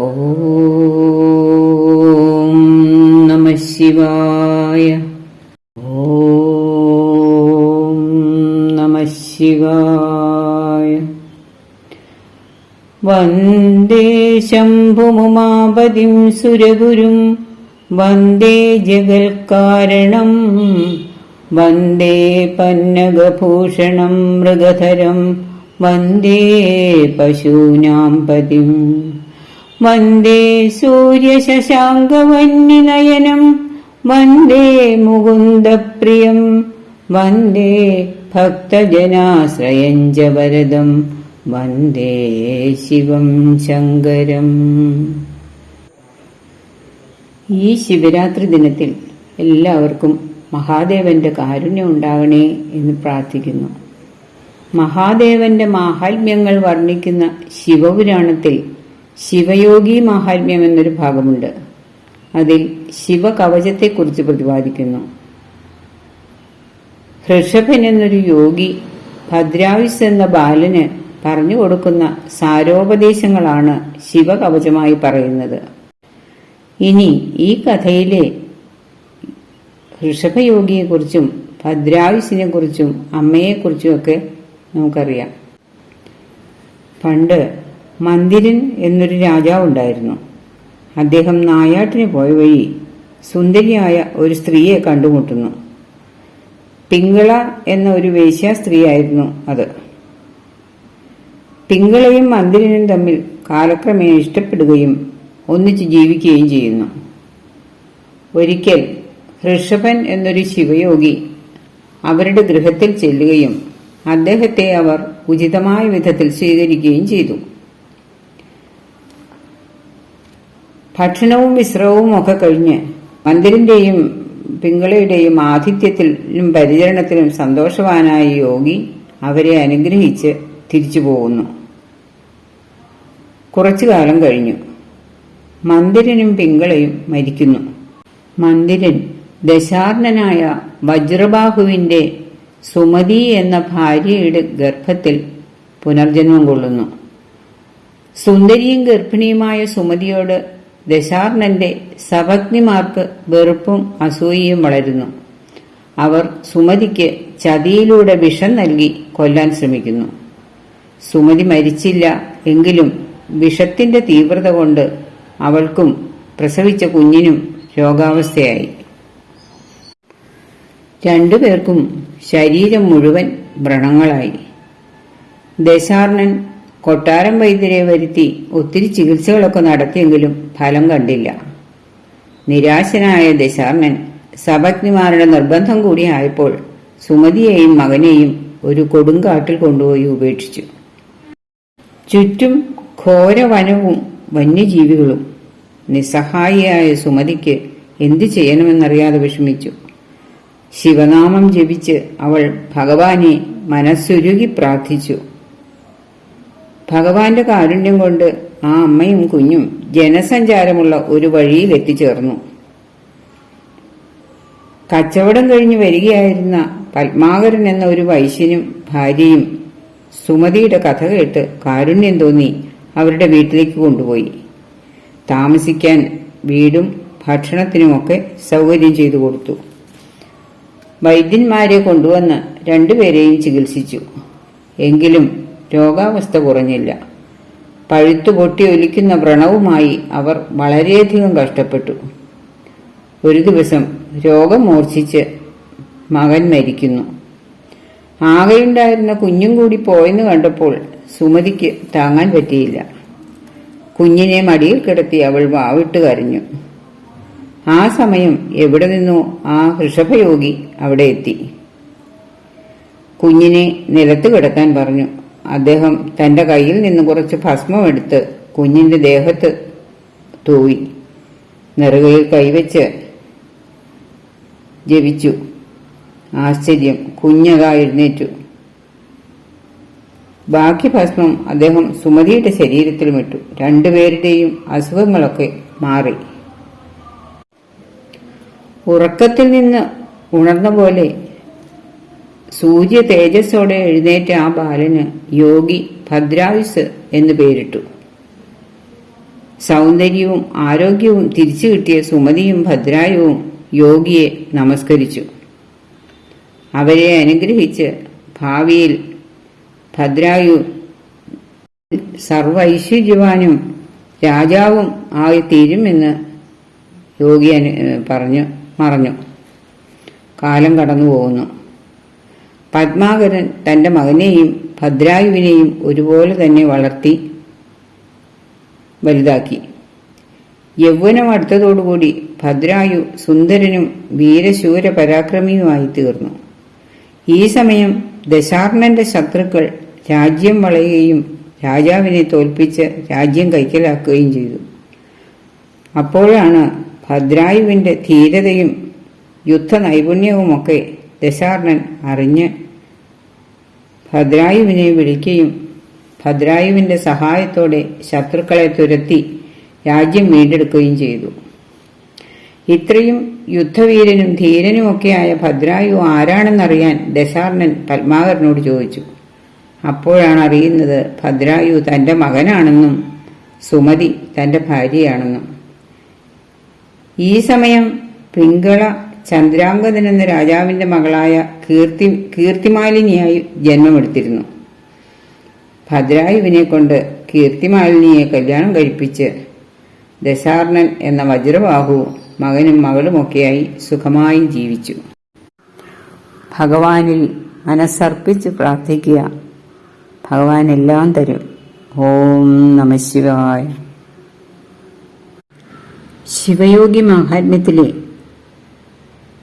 ഓം നമ ശിവായ. ഓം നമ ശിവായ. വന്ദേ ശംഭുമുമാപതിം സുരഗുരും. വന്ദേ ജഗൽക്കാരണം വന്ദേ പന്നഗഭൂഷണം മൃഗധരം. വന്ദേ പശൂനാം പതിം. വന്ദേ സൂര്യശശാങ്കവന്യനയനം വന്ദേ മുകുന്ദപ്രിയം വന്ദേ ഭക്തജനാശ്രയഞ്ചവരദം വരദം വന്ദേ ശിവം ശങ്കരം. ഈ ശിവരാത്രി ദിനത്തിൽ എല്ലാവർക്കും മഹാദേവന്റെ കാരുണ്യം ഉണ്ടാകണേ എന്ന് പ്രാർത്ഥിക്കുന്നു. മഹാദേവന്റെ മാഹാത്മ്യങ്ങൾ വർണിക്കുന്ന ശിവപുരാണത്തിൽ ശിവയോഗി മാഹാത്മ്യം എന്നൊരു ഭാഗമുണ്ട്. അതിൽ ശിവകവചത്തെക്കുറിച്ച് പ്രതിപാദിക്കുന്നു. ഋഷഭൻ എന്നൊരു യോഗി ഭദ്രാവിസ് എന്ന ബാലന് പറഞ്ഞു കൊടുക്കുന്ന സാരോപദേശങ്ങളാണ് ശിവകവചമായി പറയുന്നത്. ഇനി ഈ കഥയിലെ ഋഷഭയോഗിയെക്കുറിച്ചും ഭദ്രാവിസിനെ കുറിച്ചും അമ്മയെക്കുറിച്ചും ഒക്കെ നമുക്കറിയാം. പണ്ട് മന്ദിരൻ എന്നൊരു രാജാവ് ഉണ്ടായിരുന്നു. അദ്ദേഹം നായാട്ടിന് പോയ വഴി സുന്ദരിയായ ഒരു സ്ത്രീയെ കണ്ടുമുട്ടുന്നു. പിങ്കള എന്ന ഒരു വേശ്യാ സ്ത്രീയായിരുന്നു അത്. പിങ്കളയും മന്ദിരനും തമ്മിൽ കാലക്രമേണ ഇഷ്ടപ്പെടുകയും ഒന്നിച്ച് ജീവിക്കുകയും ചെയ്യുന്നു. ഒരിക്കൽ ഋഷഭൻ എന്നൊരു ശിവയോഗി അവരുടെ ഗൃഹത്തിൽ ചെല്ലുകയും അദ്ദേഹത്തെ അവർ ഉചിതമായ വിധത്തിൽ സ്വീകരിക്കുകയും ചെയ്തു. ഭക്ഷണവും വിശ്രമവും ഒക്കെ കഴിഞ്ഞ് മന്ദിരന്റെയും പിങ്കളയുടെയും ആതിഥ്യത്തിലും പരിചരണത്തിലും സന്തോഷവാനായ യോഗി അവരെ അനുഗ്രഹിച്ച് തിരിച്ചു പോകുന്നു. കുറച്ചു കാലം കഴിഞ്ഞു. മന്ദിരനും പിങ്കളയും മരിക്കുന്നു. മന്ദിരൻ ദശാർണനായ വജ്രബാഹുവിന്റെ സുമതി എന്ന ഭാര്യയുടെ ഗർഭത്തിൽ പുനർജന്മം കൊള്ളുന്നു. സുന്ദരിയും ഗർഭിണിയുമായ സുമതിയോട് ദശാർണന്റെ സപത്നിമാർക്ക് വെറുപ്പും അസൂയയും വളരുന്നു. അവർ സുമതിക്ക് ചതിയിലൂടെ വിഷം നൽകി കൊല്ലാൻ ശ്രമിക്കുന്നു. സുമതി മരിച്ചില്ല എങ്കിലും വിഷത്തിന്റെ തീവ്രത കൊണ്ട് അവൾക്കും പ്രസവിച്ച കുഞ്ഞിനും രോഗാവസ്ഥയായി. രണ്ടുപേർക്കും ശരീരം മുഴുവൻ വ്രണങ്ങളായി. ദശാർണൻ കൊട്ടാരം വൈദ്യരെ വരുത്തി ഒത്തിരി ചികിത്സകളൊക്കെ നടത്തിയെങ്കിലും ഫലം കണ്ടില്ല. നിരാശനായ ദശാർണൻ സപത്നിമാരുടെ നിർബന്ധം കൂടി ആയപ്പോൾ സുമതിയെയും മകനെയും ഒരു കൊടുങ്കാട്ടിൽ കൊണ്ടുപോയി ഉപേക്ഷിച്ചു. ചുറ്റും ഘോരവനവും വന്യജീവികളും നിസ്സഹായിയായ സുമതിക്ക് എന്തു ചെയ്യണമെന്നറിയാതെ വിഷമിച്ചു. ശിവനാമം ജപിച്ച് അവൾ ഭഗവാനെ മനസ്സുരുകി പ്രാർത്ഥിച്ചു. ഭഗവാന്റെ കാരുണ്യം കൊണ്ട് ആ അമ്മയും കുഞ്ഞും ജനസഞ്ചാരമുള്ള ഒരു വഴിയിൽ എത്തിച്ചേർന്നു. കച്ചവടം കഴിഞ്ഞ് വരികയായിരുന്ന പത്മാകരൻ എന്ന ഒരു വൈശ്യനും ഭാര്യയും സുമതിയുടെ കഥ കേട്ട് കാരുണ്യം തോന്നി അവരുടെ വീട്ടിലേക്ക് കൊണ്ടുപോയി. താമസിക്കാൻ വീടും ഭക്ഷണത്തിനുമൊക്കെ സൗകര്യം ചെയ്തു കൊടുത്തു. വൈദ്യന്മാരെ കൊണ്ടുവന്ന് രണ്ടുപേരെയും ചികിത്സിച്ചു. എങ്കിലും രോഗാവസ്ഥ കുറഞ്ഞില്ല. പഴുത്തു പൊട്ടി ഒലിക്കുന്ന വ്രണവുമായി അവർ വളരെയധികം കഷ്ടപ്പെട്ടു. ഒരു ദിവസം രോഗം മൂർച്ഛിച്ച് മകൻ മരിക്കുന്നു. ആകെയുണ്ടായിരുന്ന കുഞ്ഞും കൂടി പോയെന്ന് കണ്ടപ്പോൾ സുമതിക്ക് താങ്ങാൻ പറ്റിയില്ല. കുഞ്ഞിനെ മടിയിൽ കിടത്തി അവൾ വാവിട്ട് കരഞ്ഞു. ആ സമയം എവിടെ നിന്നോ ആ ഋഷഭയോഗി അവിടെ എത്തി. കുഞ്ഞിനെ നിലത്ത് കിടക്കാൻ പറഞ്ഞു. അദ്ദേഹം തന്റെ കയ്യിൽ നിന്ന് കുറച്ച് ഭസ്മം എടുത്ത് കുഞ്ഞിന്റെ ദേഹത്ത് തൂവി നെറുകയിൽ കൈവച്ച് ജപിച്ചു. ആശ്ചര്യം. കുഞ്ഞതാ എഴുന്നേറ്റു. ബാക്കി ഭസ്മം അദ്ദേഹം സുമതിയുടെ ശരീരത്തിലും ഇട്ടു. രണ്ടുപേരുടെയും അസുഖങ്ങളൊക്കെ മാറി. ഉറക്കത്തിൽ നിന്ന് ഉണർന്ന പോലെ സൂര്യ തേജസ്സോടെ എഴുന്നേറ്റ ആ ബാലന് യോഗി ഭദ്രായുസ് എന്ന് പേരിട്ടു. സൗന്ദര്യവും ആരോഗ്യവും തിരിച്ചു കിട്ടിയ സുമതിയും ഭദ്രായുവും യോഗിയെ നമസ്കരിച്ചു. അവരെ അനുഗ്രഹിച്ച് ഭാവിയിൽ ഭദ്രായു സർവ ഐശ്വര്യവാനും രാജാവും ആയി തീരുമെന്ന് യോഗി പറഞ്ഞു മറഞ്ഞു. കാലം കടന്നു പോകുന്നു പത്മാകരൻ തന്റെ മകനെയും ഭദ്രായുവിനെയും ഒരുപോലെ തന്നെ വളർത്തി വലുതാക്കി. യൗവനം അടുത്തതോടുകൂടി ഭദ്രായു സുന്ദരനും വീരശൂര പരാക്രമിയുമായി തീർന്നു ഈ സമയം ദശാർണന്റെ ശത്രുക്കൾ രാജ്യം വളയുകയും രാജാവിനെ തോൽപ്പിച്ച് രാജ്യം കൈക്കലാക്കുകയും ചെയ്തു. അപ്പോഴാണ് ഭദ്രായുവിന്റെ ധീരതയും യുദ്ധ നൈപുണ്യവുമൊക്കെ ദശാർണൻ അറിഞ്ഞ് ഭദ്രായുവിനെ വിളിക്കുകയും ഭദ്രായുവിന്റെ സഹായത്തോടെ ശത്രുക്കളെ തുരത്തി രാജ്യം വീണ്ടെടുക്കുകയും ചെയ്തു. ഇത്രയും യുദ്ധവീരനും ധീരനുമൊക്കെയായ ഭദ്രായു ആരാണെന്നറിയാൻ ദശാർണൻ പത്മാകരനോട് ചോദിച്ചു. അപ്പോഴാണ് അറിയുന്നത് ഭദ്രായു തന്റെ മകനാണെന്നും സുമതി തന്റെ ഭാര്യയാണെന്നും. ഈ സമയം പിങ്കള ചന്ദ്രാംഗതൻ എന്ന രാജാവിന്റെ മകളായ കീർത്തി കീർത്തിമാലിനിയായി ജന്മമെടുത്തിരുന്നു. ഭദ്രായുവിനെ കൊണ്ട് കീർത്തിമാലിനിയെ കല്യാണം കഴിപ്പിച്ച് ദശാർണൻ എന്ന വജ്രബാഹു മകനും മകളുമൊക്കെയായി സുഖമായി ജീവിച്ചു. ഭഗവാനിൽ മനസ്സർപ്പിച്ച് പ്രാർത്ഥിക്കുക. ഭഗവാൻ എല്ലാം തരും. ഓം നമ ശിവായ. ശിവയോഗി മാഹാത്മ്യത്തിലെ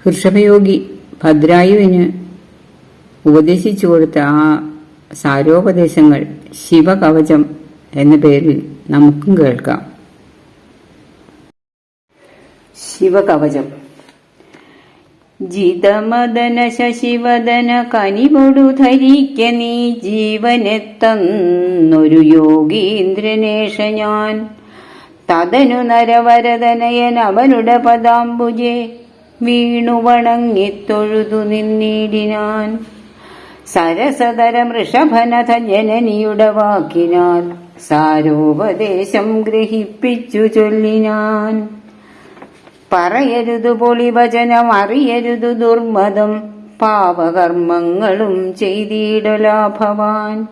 ഋഷഭയോഗി ഭദ്രായുവിന് ഉപദേശിച്ചു കൊടുത്ത ആ സാരോപദേശങ്ങൾ ശിവകവചം എന്ന പേരിൽ നമുക്കും കേൾക്കാം. ശിവകവചം. ജിതമദന ശശിവദന കനിപൊടു ധരിക്ക നീ ജീവനെത്തന്നൊരു യോഗീന്ദ്രനേഷ ഞാൻ. തതനു നരവരതനയൻ അവനുടെ പദാംബുജെ വീണു നിന്നീടിനാൻ. സരസതരം മൃഷഭനഥ ജനനിയുടെ വാക്കിനാൽ സാരോപദേശം ഗ്രഹിപ്പിച്ചു ചൊല്ലിനാൻ. പറയരുതു പൊളിവചനം അറിയരുതു ദുർമതം പാപകർമ്മങ്ങളും ചെയ്തിടലാഭവാൻ.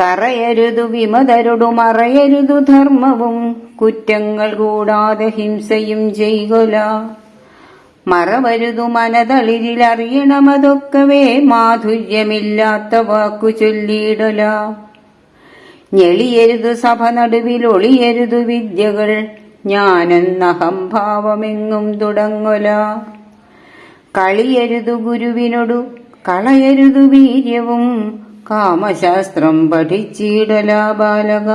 കറയരുതു വിമതരുടു മറയരുതു ധർമ്മവും കുറ്റങ്ങൾ കൂടാതെ ഹിംസയും ചെയ്കൊല. മറവരുതു മനതളിരിൽ അറിയണമതൊക്കവേ മാധുര്യമില്ലാത്ത വാക്കു ചൊല്ലിയിടല. ഞെളിയരുതു സഭ നടുവിൽ ഒളിയരുതു വിദ്യകൾ ഞാനെന്നഹംഭാവമെങ്ങും തുടങ്ങൊല. കളിയരുതു ഗുരുവിനോടു കളയരുതു വീര്യവും കാമശാസ്ത്രം പഠിച്ചിടല ബാലക.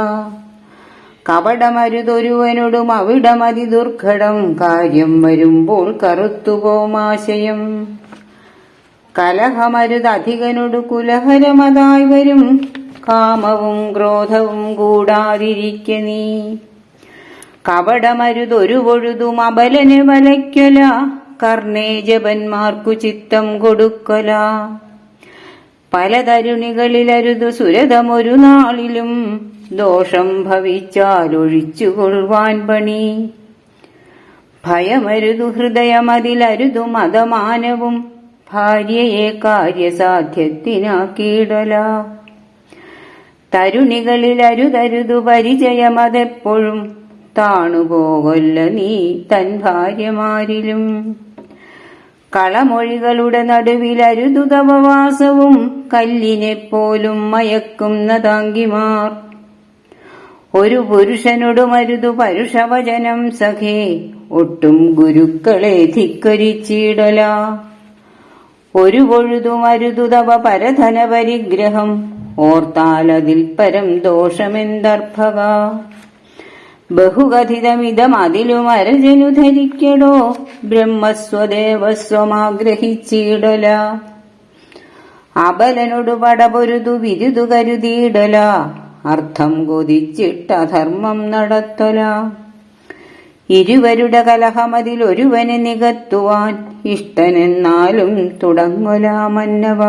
കപടമരുതൊരുവനോടും അവിടമതി ദുർഘടം കാര്യം വരുമ്പോൾ കറുത്തുപോമാശയം. കലഹമരുതധികനോട് കുലഹരമതായി വരും. കാമവും ക്രോധവും കൂടാതിരിക്ക നീ. കപടമരുതൊരു പൊഴുതും അബലന് വലയ്ക്കൊല. കർണേജപന്മാർക്കു ചിത്തം കൊടുക്കല. പല തരുണികളിലരുതു സുരതമൊരു നാളിലും ദോഷം ഭവിച്ചാലൊഴിച്ചുകൊള്ളുവാൻ പണി. ഭയമരുതു ഹൃദയമതിലരുതു മതമാനവും ഭാര്യയെ കാര്യസാധ്യത്തിനാക്കിയിടല. തരുണികളിലരുതരുതു പരിചയമതെപ്പോഴും താണുപോകൊല്ല നീ തൻ ഭാര്യമാരിലും. കളമൊഴികളുടെ നടുവിലരുതുതവവാസവും കല്ലിനെപ്പോലും മയക്കുന്ന താങ്കിമാർ ഒരു പുരുഷനോടുമരുതു പരുഷവചനം സഖേ. ഒട്ടും ഗുരുക്കളെ ധിക്കരിച്ചിടല. ഒരു പൊഴുതുമരുതുതവ പരധന പരിഗ്രഹം. ഓർത്താലതിൽ പരം ദോഷമെന്തർഭക. ബഹുകഥിതമിതം അതിലും അരജനു ധരിക്കടോ. ബ്രഹ്മസ്വദേവസ്വമാഗ്രഹിച്ചിടല. അബലനൊടു പടപൊരുതു വിരുതു കരുതിയിടല. അർത്ഥം കൊതിച്ചിട്ട ധർമ്മം നടത്തല. ഇരുവരുടെ കലഹമതിൽ ഒരുവന് നികത്തുവാൻ ഇഷ്ടനെന്നാലും തുടങ്ങൊല മന്നവ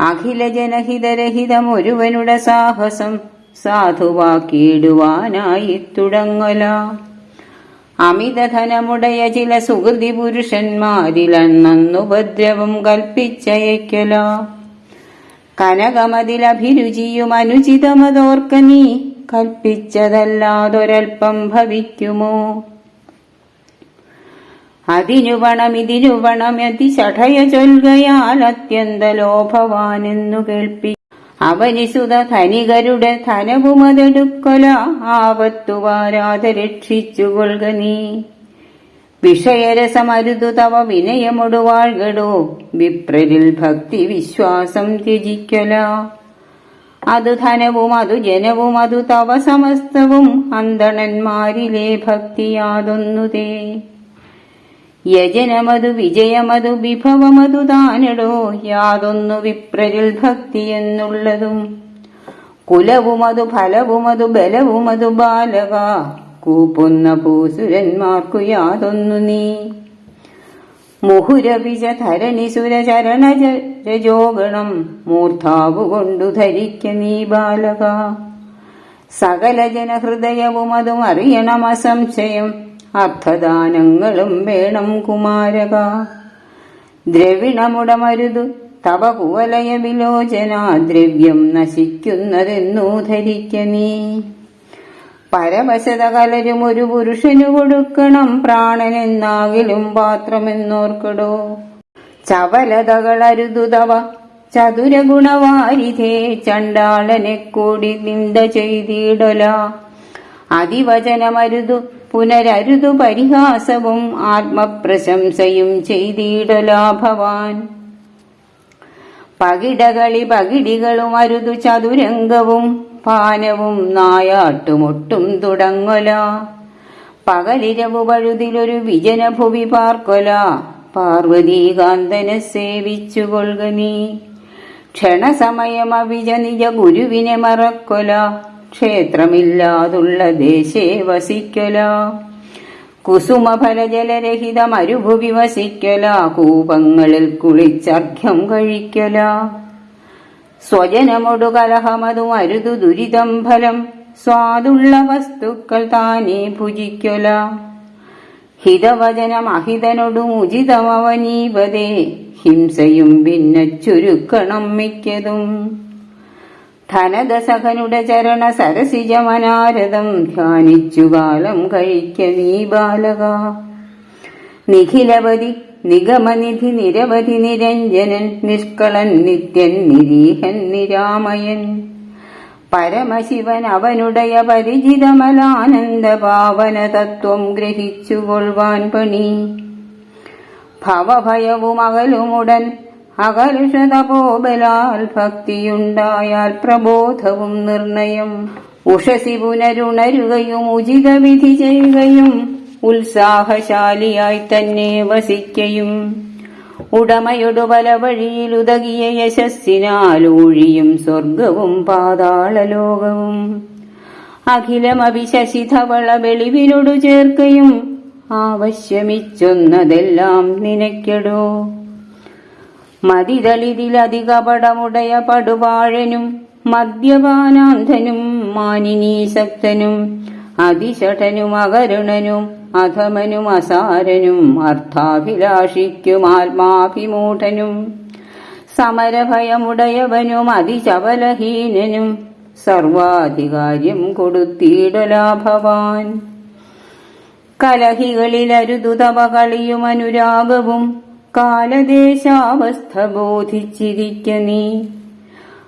അഖില ജനഹിതരഹിതം ഒരുവനുടെ സാഹസം സാധുവാക്കിയിടുവാനായി തുടങ്ങല. അമിതധനമുടയ ചില സുഹൃതി പുരുഷന്മാരിലെന്നുപദ്രവം കൽപ്പിച്ചയക്കല. കനകമതിലഭിരുചിയും അനുചിതമതോർക്ക നീ കൽപ്പിച്ചതല്ലാതൊരൽപ്പം ഭവിക്കുമോ? അതിനു പണം ഇതിനു പണം അതിശഠയ ചൊൽകയാൽ അത്യന്ത ലോഭവാനെന്നു കേൾപ്പി. അവനിസുത ധനികരുടെ ധനവുമതെടുക്കല ആപത്തുവാരാധ രക്ഷിച്ചുകൊള്ളുക നീ വിഷയരസമരുതു തവ വിനയമൊടുവാഴ്കടോ. വിപ്രരിൽ ഭക്തി വിശ്വാസം ത്യജിക്കല. അതു ധനവും അതു ജനവും അതു തവ സമസ്തവും അന്തണന്മാരിലെ ഭക്തിയാതൊന്നുതേ. യജനമതു വിജയമതു വിഭവമതു താനടോ. യാതൊന്നു വിപ്രരിൽ ഭക്തി എന്നുള്ളതും. കുലവുമതു ഫലവുമതു ബലവുമതു ബാലക. കൂപ്പുന്ന ഭൂസുരന്മാർക്കു യാതൊന്നു നീ. മുഹുരവിജ ധരണിസുര ചരണ രജോഗണം മൂർധാവു കൊണ്ടു ധരിക്ക നീ ബാലക. സകല ജനഹൃദയവും അതും അറിയണം അസംശയം. അർത്ഥദാനങ്ങളും വേണം കുമാരക. ദ്രവിണമുടമരുത് തവ കുവലയ വിലോചന. ദ്രവ്യം നശിക്കുന്നതെന്നു ധരിക്ക നീ. പരവശത കലരും ഒരു പുരുഷനു കൊടുക്കണം. പ്രാണനെന്നാകിലും പാത്രമെന്നോർക്കടോ. ചവലതകളരുതുതവ ചതുര ചതുരഗുണവാരിധേ ചണ്ടാളനെ കൂടി നിന്ദ ചെയ്തിടല. അതിവചനമരുതു പുനരരുതു പരിഹാസവും ആത്മപ്രശംസയും ചെയ്തിടല ഭവാൻ. പകിടകളി പകിടികളും അരുതു ചതുരംഗവും പാനവും നായാട്ടുമൊട്ടും തുടങ്ങൊല. പകലിരവു പഴുതിലൊരു വിജനഭുവി പാർക്കൊല. പാർവതീകാന്തനെ സേവിച്ചുകൊള്ളുക നീ. ക്ഷണസമയം അവിജ നിജ ഗുരുവിനെ മറക്കൊല. ക്ഷേത്രമില്ലാതുള്ള ദേശേ വസിക്കൊല. കുസുമഫലജലരഹിത മരുഭുവി വസിക്കല. കൂപങ്ങളിൽ കുളിച്ചർഘ്യം കഴിക്കല. സ്വജനമൊടു കലഹമതു അരുതു ദുരിതം ഫലം. സ്വാദുള്ള വസ്തുക്കൾ താനേ ഭുജിക്കൊല. ഹിതവചനം അഹിതനൊടും ഉചിതമവനീപതേ ഹിംസയും പിന്നെ ചുരുക്കണം മിക്കതും. ധനദസഖനുടെ ചരണ സരസിജമനാരദം. ധ്യാനിച്ചു കാലം കഴിക്ക നീ ബാലക. നിഖിലവതി നിഗമനിധി നിരവധി നിരഞ്ജനൻ നിഷ്കളൻ നിത്യൻ നിരീഹൻ നിരാമയൻ. പരമശിവൻ അവനുടയ പരിചിതമലാനന്ദ പാവന തത്വം ഗ്രഹിച്ചുകൊള്ളുവാൻ പണി. ഭവഭയവും അകലുമുടൻ അകലുഷതപോബലാൽ ഭക്തിയുണ്ടായാൽ പ്രബോധവും നിർണയം. ഉഷസി പുനരുണരുകയും ഉചിത വിധി ചെയ്യുകയും ഉത്സാഹശാലിയായി തന്നെ വസിക്കയും ഉടമയൊടു പല വഴിയിലുതകിയ യശസ്സിനാലൂഴിയും സ്വർഗവും പാതാളലോകവും. അഖിലമഭിശശിധവള വെളിവിനോടു ചേർക്കയും ആവശ്യമിച്ചൊന്നതെല്ലാം നിനക്കെടോ. മതിതളിതിലധികപടമുടയ പടുവാഴനും മദ്യപാനാന്ധനും മാനിനീശക്തനും അതിശഠനും അകരുണനും അധമനും അസാരനും അർത്ഥാഭിലാഷിക്കും ആത്മാഭിമൂഢനും. സമരഭയമുടയവനും അതിചപലഹീനനും സർവാധികാര്യം കൊടുത്തിടലാഭവാൻ. കലഹികളിലരുതു അനുരാഗവും കാലദേശാവസ്ഥ ബോധിച്ചിരിക്ക നീ.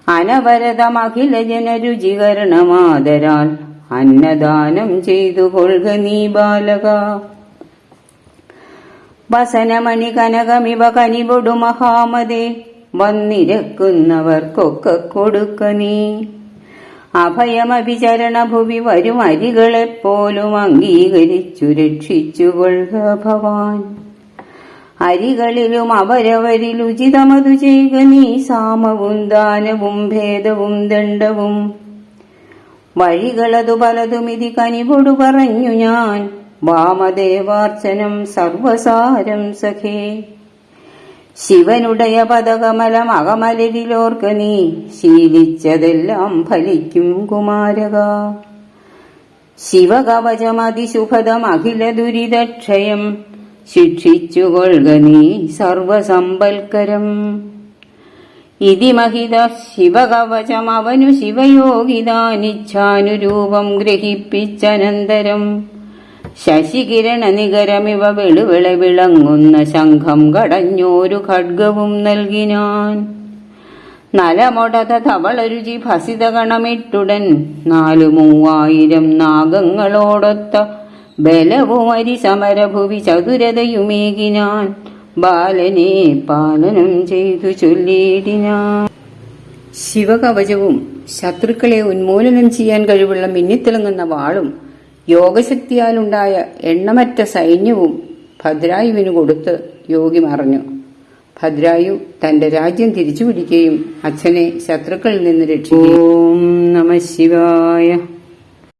അനവരതമഖില ജനരുചികരണമാതരാൽ അന്നദാനം ചെയ്തു കൊള്ളുക നീ ബാലക. വസനമണി കനകമിവ കനിപൊടു മഹാമതേ വന്നിരക്കുന്നവർക്കൊക്കെ കൊടുക്ക നീ. അഭയമഭിചരണ ഭുവി വരും അരികളെപ്പോലും അംഗീകരിച്ചു രക്ഷിച്ചുകൊള്ളുക ഭവാൻ. അരികളിലും അവരവരിൽ ഉചിതമതു ചെയ്യുക നീ സാമവും ദാനവും ഭേദവും ദണ്ഡവും. വഴികളതു പലതും ഇതി കനിവൊടു പറഞ്ഞു ഞാൻ. വാമദേവാർച്ചനം സർവസാരം സഖേ. ശിവനുടയ പദകമലം അകമലരിലോർക്ക നീ. ശീലിച്ചതെല്ലാം ഫലിക്കും കുമാരക. ശിവകവചമതിസുഖതം അഖില ദുരിതക്ഷയം ശിക്ഷിച്ചുകൊള്ളുക നീ സർവസമ്പൽക്കരം. ഇതി മഹിത ശിവകവചം അവനു ശിവയോഗിതാനിച്ഛാനുരൂപം ഗ്രഹിപ്പിച്ചനന്തരം. ശശികിരണ നികരമിവ വെളുവിള വിളങ്ങുന്ന ശംഖം കടഞ്ഞോരു ഖഡ്ഗവും നൽകിനാൻ. നലമൊടത തവളരുചി ഭസിത കണമിട്ടുടൻ നാലു മൂവായിരം നാഗങ്ങളോടൊത്ത ബലവുമരി സമരഭുവി ചതുരതയുമേകിനാൻ. ബാലനെ പാലനം ചെയ്തു ചൊല്ലിയിടിനാൻ ശിവകവചവും ശത്രുക്കളെ ഉന്മൂലനം ചെയ്യാൻ കഴിവുള്ള മിന്നിത്തിളങ്ങുന്ന വാളും യോഗശക്തിയാലുണ്ടായ എണ്ണമറ്റ സൈന്യവും ഭദ്രായുവിന് കൊടുത്ത് യോഗി മറഞ്ഞു. ഭദ്രായു തന്റെ രാജ്യം തിരിച്ചുപിടിക്കുകയും അച്ഛനെ ശത്രുക്കളിൽ നിന്ന് രക്ഷിക്കുകയും നമ ശിവായ.